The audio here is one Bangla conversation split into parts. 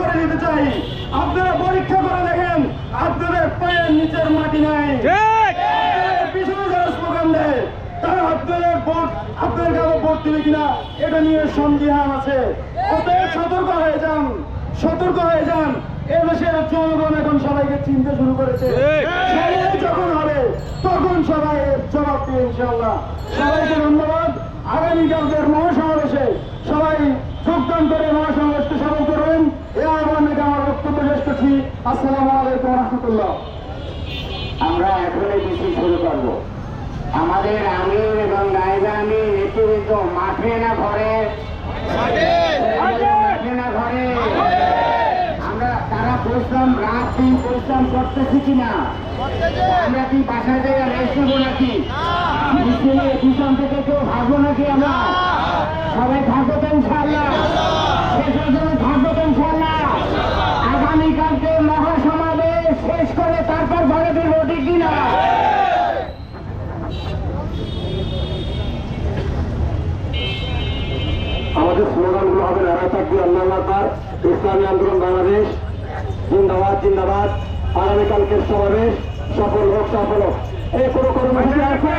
করে দিতে চাই। আপনারা পরীক্ষা করে দেখেন আপনাদের পায়ের নিচের মাটি নাই। পিছনে যারা স্লোগান দেয়। তারা আপনাদের ভোট আপনাদের কাছে ভোট দিবে কিনা এটা নিয়ে সন্দেহান আছে। অতএব সতর্ক হয়ে যান সতর্ক হয়ে যান। এদেশের জনগণ এখন সবাইকে চিনতে শুরু করেছে। সময় যখন হবে তখন সবাই এর জবাব দিয়ে ইনশাল্লাহ সবাইকে ধন্যবাদ। আগামীকালকের সবাই যোগদান করে মহাসমাবেশকে সফল করবেন এ আহ্বানে আমার বক্তব্য শেষ করছি আসসালামু আলাইকুম রহমতুল্লাহ। আমরা এখনই মিছিল শুরু করব। আমাদের আমির এবং নাইবা আমির নেতৃবৃন্দ মাঠে না ঘরে? মাঠে! না ঘরে? আমরা তারা পরিশ্রম রাত দিন পরিশ্রম করতেছি কিনা? আমরা কি বাসায় থেকে রেস্ট নেব নাকি? মিছিলে পিছন থেকে কেউ ভাববো নাকি আমরা? সবাই থাকব তো ইনশাল্লাহ শেষের জন্য থাকব তো ইনশাল্লাহ আগামীকালকে মহাসমাবেশ শেষ করে তারপর ঘরে ফিরবো ঠিক কিনা আমাদের স্লোগানগুলো হবে নারা থাকবে আল্লাহ ইসলামী আন্দোলন বাংলাদেশ, জিন্দাবাদ জিন্দাবাদ আগামীকালকের সমাবেশ, সফল হোক সফল হোক। এই কোনো কর্মসূচি আছে?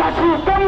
Zakuta!